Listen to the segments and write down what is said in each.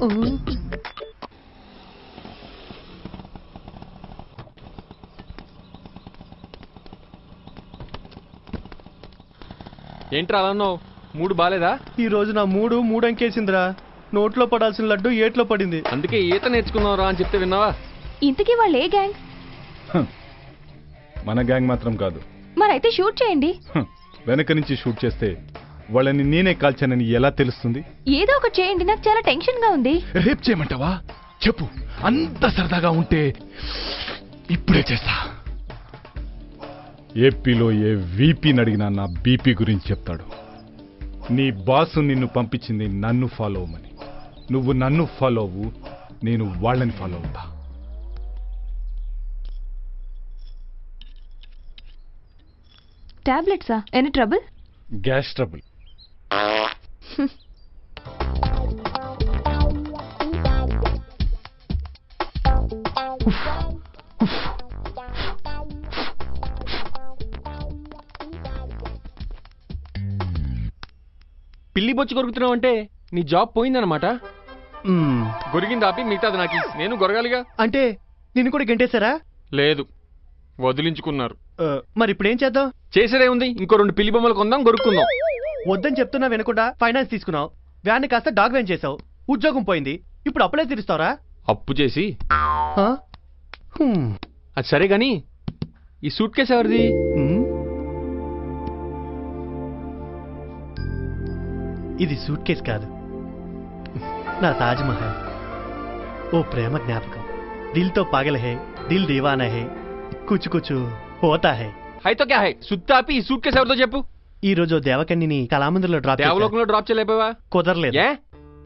ఏంట్రా అలా ఉన్నావు మూడు బాలేదా? ఈ రోజు నా మూడు మూడు అంకేసిందిరా. నోట్లో పడాల్సిన లడ్డు ఏట్లో పడింది. అందుకే ఈత నేర్చుకున్నావురా అని చెప్తే విన్నావా? ఇంతకీ వాళ్ళు ఏ గ్యాంగ్? మన గ్యాంగ్ మాత్రం కాదు. మరైతే షూట్ చేయండి. వెనక నుంచి షూట్ చేస్తే వాళ్ళని నేనే కాల్చానని ఎలా తెలుస్తుంది? ఏదో ఒకటి చేయండి నాకు చాలా టెన్షన్గా ఉంది. రేపు చేయమంటావా? చెప్పు. అంత సరదాగా ఉంటే ఇప్పుడే చేస్తా. ఏపీలో ఏ వీపీని అడిగినా నా బీపీ గురించి చెప్తాడు. నీ బాసు నిన్ను పంపించింది నన్ను ఫాలో అవ్వమని. నువ్వు నన్ను ఫాలో అవ్వు నేను వాళ్ళని ఫాలో అవుతా. టాబ్లెట్సా ఎనీ ట్రబుల్ గ్యాస్ ట్రబుల్. పిల్లి బొచ్చి కొరుకుతున్నావు అంటే నీ జాబ్ పోయిందనమాట. గొరిగింది ఆపి మిగతాది నాకు నేను గొరగాలిగా? అంటే నిన్ను కూడా గెంటేశారా? లేదు. వదిలించుకున్నారు. మరి ఇప్పుడు ఏం చేద్దాం? చేసేదే ఉంది. ఇంకో రెండు పిల్లి బొమ్మలు కొందాం గొరుక్కుందాం. వద్దని చెప్తున్నా వినకుండా ఫైనాన్స్ తీసుకున్నావు. వ్యాన్ కాస్త డాగ్ వ్యాన్ చేసావు. ఉద్యోగం పోయింది. ఇప్పుడు అప్పుడే తీరుస్తావరా. అప్పు చేసి? ఆ? హ్మ్. అది సరే గాని ఈ సూట్ కేసు ఎవరిది. ఇది సూట్ కేస్ కాదు. నా తాజ్ మహల్ ఓ ప్రేమ జ్ఞాపకం. దిల్తో పాగల్ హే దిల్ దీవానా హే కుచు కుచు హోతా హే. అయితే క్యా హై సుత్తి ఆపి ఈ సూట్ కేసు ఎవరితో చెప్పు. ఈ రోజు దేవకన్నిని కళామందిర్లో డ్రాప్. దేవలోకంలో డ్రాప్ చేయలేకపోయావా? కుదరలేదు. ఏ?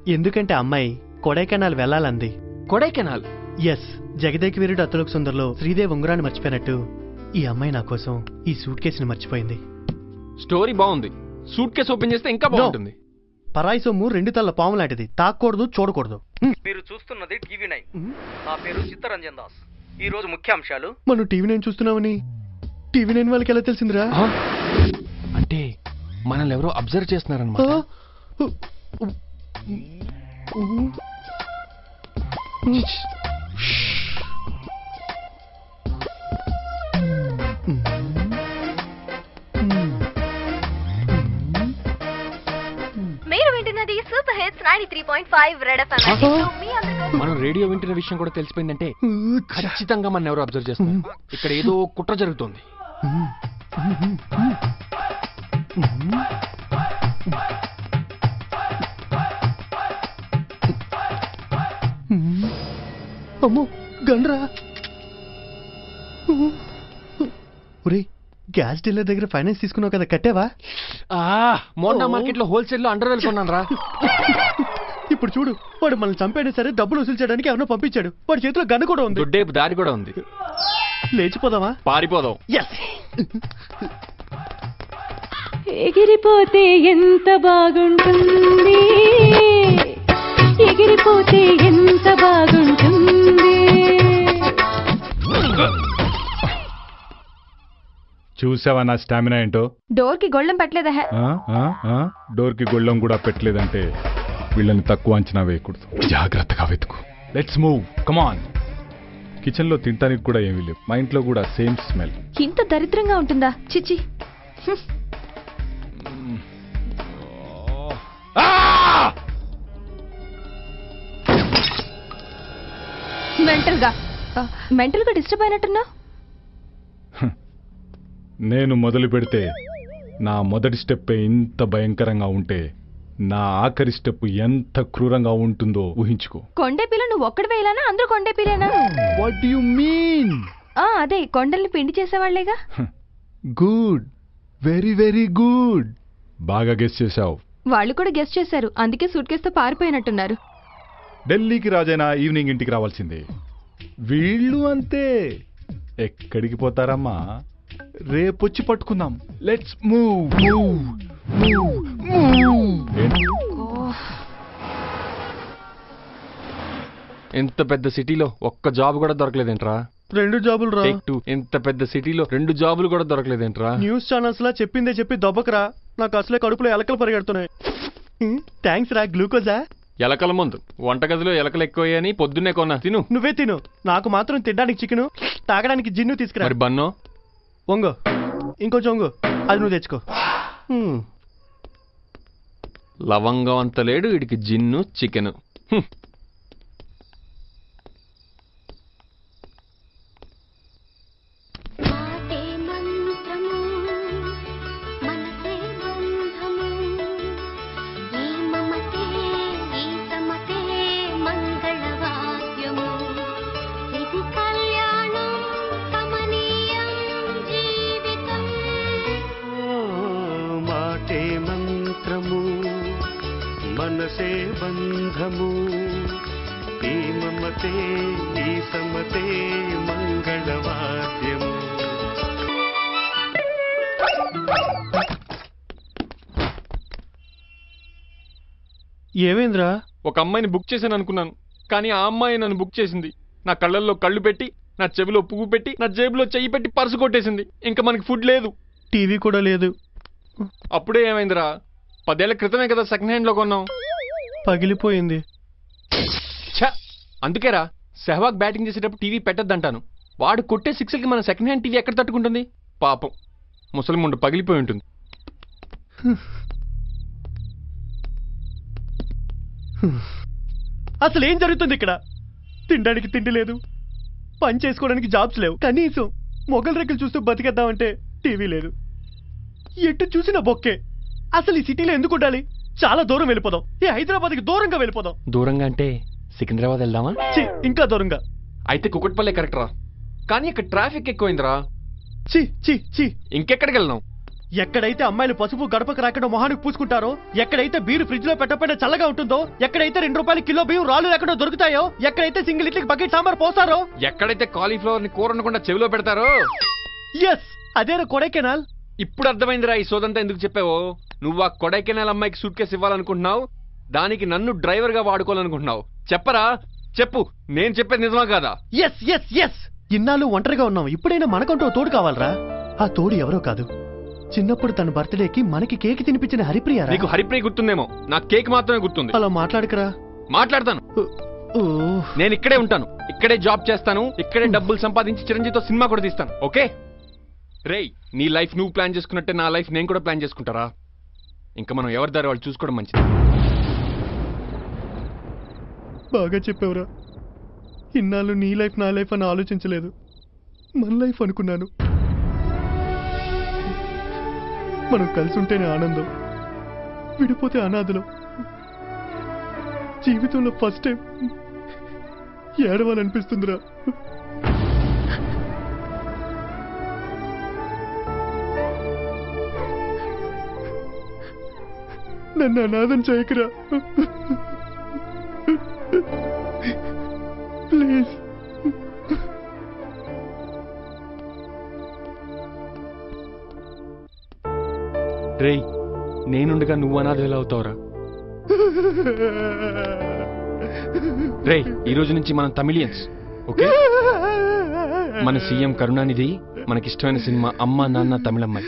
ఎందుకంటే అమ్మాయి కొడైకెనాల్ వెళ్ళాలంది. కొడైకెనాల్? ఎస్ జగదేక్ వీరుడు అతులకు సుందర్లో శ్రీదేవి ఉంగరాన్ని మర్చిపోయినట్టు ఈ అమ్మాయి నా కోసం ఈ సూట్ కేసుని మర్చిపోయింది. స్టోరీ బాగుంది. సూట్ కేసు ఓపెన్ చేస్తే ఇంకా బాగుంటుంది. పరాయి సొమ్ము రెండు తల్ల పాము లాంటిది. తాకూడదు చూడకూడదు. మీరు చూస్తున్నది టీవీ నైన్. నా పేరు చిత్తరంజన్ దాస్. ఈ రోజు ముఖ్యాంశాలు. మనం టీవీ నైన్ చూస్తున్నామని. టీవీ నైన్ వాళ్ళకి ఎలా తెలిసిందిరా? మనల్ని ఎవరో అబ్జర్వ్ చేస్తున్నారనమాట? మీరు వింటున్నది super hits ninety three point five red FM మీ అందరికీ మనం రేడియో వింటున్న విషయం కూడా తెలిసిపోయిందంటే ఖచ్చితంగా మన ఎవరో అబ్జర్వ్ చేస్తున్నారు. ఇక్కడ ఏదో కుట్ర జరుగుతోంది. అమ్మో గండ్రా. ఒరే గ్యాస్ డీలర్ దగ్గర ఫైనాన్స్ తీసుకున్నావు కదా కట్టావా? మోండా మార్కెట్లో హోల్సేల్లో అండర్ కొన్నాను రా ఇప్పుడు చూడు వాడు మనల్ని చంపైనా సరే డబ్బులు వసూలు చేయడానికి ఎవరినో పంపించాడు. వాడి చేతిలో గన్ను కూడా ఉంది. దారి కూడా ఉంది. లేచిపోదామా? పారిపోదాం. ఎస్ ఎగిరిపోతే ఎంత బాగుంటుంది? ఎగిరిపోతే ఎంత బాగుంటుంది? చూసావా నా స్టామినా ఏంటో? డోర్కి గొళ్ళెం పెట్టలేదా హే? ఆ? ఆ? ఆ? డోర్కి గొళ్ళం కూడా పెట్టలేదంటే వీళ్ళని తక్కువ అంచనా వేయకూడదు. జాగ్రత్తగా వెతుకు. లెట్స్ మూవ్ కమాన్ కిచెన్లో తినడానికి కూడా ఏమీ లేవు. మా ఇంట్లో కూడా సేమ్ స్మెల్. ఇంత దరిద్రంగా ఉంటుందా? చిచి మెంటల్గా మెంటల్గా డిస్టర్బ్ అయినట్టున్నా నేను మొదలు పెడితే నా మొదటి స్టెప్ ఇంత భయంకరంగా ఉంటే నా ఆఖరి స్టెప్ ఎంత క్రూరంగా ఉంటుందో ఊహించుకో. కొండే పిల్ల నువ్వు ఒక్కడి వేయాలనా అందరూ కొండే పిల్లేనా? వాట్ యు మీన్ ఆ అదే కొండల్ని పిండి చేసేవాళ్ళేగా గుడ్ వెరీ వెరీ గుడ్ బాగా గెస్ చేశావు. వాళ్ళు కూడా గెస్ట్ చేశారు. అందుకే సూట్ కేసుతో పారిపోయినట్టున్నారు. ఢిల్లీకి రాజైనా ఈవినింగ్ ఇంటికి రావాల్సిందే. వీళ్ళు అంతే. ఎక్కడికి పోతారమ్మా? రేపొచ్చి పట్టుకుందాం. లెట్స్ మూవ్ మూవ్ ఎంత పెద్ద సిటీలో ఒక్క జాబ్ కూడా దొరకలేదేంట్రా? రెండు జాబులు రా. Take two. ఎంత పెద్ద సిటీలో రెండు జాబులు కూడా దొరకలేదేంట్రా? న్యూస్ ఛానల్స్ లా చెప్పిందే చెప్పి దొబ్బకరా. నాకు అసలే కడుపులో ఎలకలు పరిగెడుతున్నాయి. థ్యాంక్స్ రా గ్లూకోజా? ఎలకల ముందు. వంటగదిలో ఎలకలు ఎక్కువయ్యని పొద్దున్నే కొన్నా. తిను. నువ్వే తిను. నాకు మాత్రం తినడానికి చికెను తాగడానికి జిన్ను తీసుకురా. మరి బన్నో? వంగు. ఇంకొంచెం వంగు. అది నువ్వు తెచ్చుకో. లవంగం అంత లేడు వీడికి జిన్ను చికెన్. మనసే బంధము. ఈ మమతే ఈ సమతే మంగళవాద్యము. ఏమేంద్రా? ఒక అమ్మాయిని బుక్ చేశాను అనుకున్నాను. కానీ ఆ అమ్మాయి నన్ను బుక్ చేసింది. నా కళ్ళల్లో కళ్ళు పెట్టి నా చెవిలో పువ్వు పెట్టి నా జేబులో చెయ్యి పెట్టి పర్సు కొట్టేసింది. ఇంకా మనకి ఫుడ్ లేదు. టీవీ కూడా లేదు. అప్పుడే ఏమైందిరా? పదేళ్ళ క్రితమే కదా సెకండ్ హ్యాండ్లో కొన్నాం. పగిలిపోయింది. ఛ! అందుకేరా సెహవాగ్ బ్యాటింగ్ చేసేటప్పుడు టీవీ పెట్టద్దంటాను. వాడు కొట్టే సిక్స్కి మన సెకండ్ హ్యాండ్ టీవీ ఎక్కడ తట్టుకుంటుంది? పాపం. ముసలిముండు పగిలిపోయి ఉంటుంది. అసలు ఏం జరుగుతుంది ఇక్కడ? తినడానికి తిండి లేదు. పని చేసుకోవడానికి జాబ్స్ లేవు. కనీసం మొగల్ రెక్కలు చూస్తూ బతికేద్దామంటే టీవీ లేదు. ఎటు చూసిన బొక్కే. అసలు ఈ సిటీలో ఎందుకు ఉండాలి? చాలా దూరం వెళ్ళిపోదాం. ఈ హైదరాబాద్కి దూరంగా వెళ్ళిపోదాం. దూరంగా అంటే సికింద్రాబాద్ వెళ్దామా? చి ఇంకా దూరంగా. అయితే కుకట్పల్లె కరెక్ట్ రా. కానీ ఇక్కడ ట్రాఫిక్ ఎక్కువైందిరా. చి చి చి ఇంకెక్కడికి వెళ్దాం? ఎక్కడైతే అమ్మాయిలు పసుపు గడపకు రాకుండా మొహానికి పూసుకుంటారో ఎక్కడైతే బీరు ఫ్రిడ్జ్లో పెట్టకపోయినా చల్లగా ఉంటుందో ఎక్కడైతే రెండు రూపాయలు కిలో బియ్యం రాళ్ళు లేకుండా దొరుకుతాయో ఎక్కడైతే సింగిల్ ఇడ్లీకి బకెట్ సాంబార్ పోస్తారో. ఎక్కడైతే కాలీఫ్లవర్ని కూర ఉండకుండా చెవిలో పెడతారో. ఎస్ అదేరా కొడైకెనాల్. ఇప్పుడు అర్థమైందిరా ఈ సోదంతా ఎందుకు చెప్పావో. నువ్వు ఆ కొడైకెనాల్ అమ్మాయికి సూట్ కేసు ఇవ్వాలనుకుంటున్నావు? దానికి నన్ను డ్రైవర్గా వాడుకోవాలనుకుంటున్నావు. చెప్పరా? చెప్పు. నేను చెప్పేది నిజమా కాదా? ఎస్ ఎస్ ఎస్ ఇన్నాళ్ళు ఒంటరిగా ఉన్నాం ఇప్పుడైనా మనకంటూ తోడు కావాలరా? ఆ తోడు ఎవరో కాదు. చిన్నప్పుడు తన బర్త్డేకి మనకి కేక్ తినిపించిన హరిప్రియ నీకు హరిప్రియ గుర్తుందేమో. నా కేక్ మాత్రమే గుర్తుంది. అలా మాట్లాడకరా? మాట్లాడతాను. నేను ఇక్కడే ఉంటాను. ఇక్కడే జాబ్ చేస్తాను. ఇక్కడే డబ్బులు సంపాదించి చిరంజీవితో సినిమా కూడా తీస్తాను. ఓకే? రేయ్ నీ లైఫ్ నువ్వు ప్లాన్ చేసుకున్నట్టే నా లైఫ్ నేను కూడా ప్లాన్ చేసుకుంటారా? ఇంకా మనం ఎవరి దారి వాళ్ళు చూసుకోవడం మంచిది. బాగా చెప్పావురా. ఇన్నాళ్ళు నీ లైఫ్ నా లైఫ్ అని ఆలోచించలేదు. మన లైఫ్ అనుకున్నాను. మనం కలిసి ఉంటేనే ఆనందం. విడిపోతే అనాథలం. జీవితంలో ఫస్ట్ టైం ఏడవాలనిపిస్తుందిరా. నన్ను అనాథం చేయకురా. ప్లీజ్. రే నేనుండగా నువ్వు అనాథ ఎలా అవుతావురా? రే ఈ రోజు నుంచి మనం తమిళియన్స్ ఓకే? మన సీఎం కరుణానిధి మనకిష్టమైన సినిమా అమ్మ నాన్న తమిళమ్మాయి.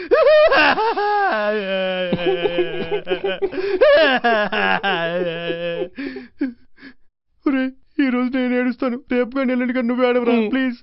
ఒరేయ్, ఈ రోజు నేను ఏడుస్తాను. రేపు కానీ ఎల్లుండి కానీ నువ్వు ఏడవరా ప్లీజ్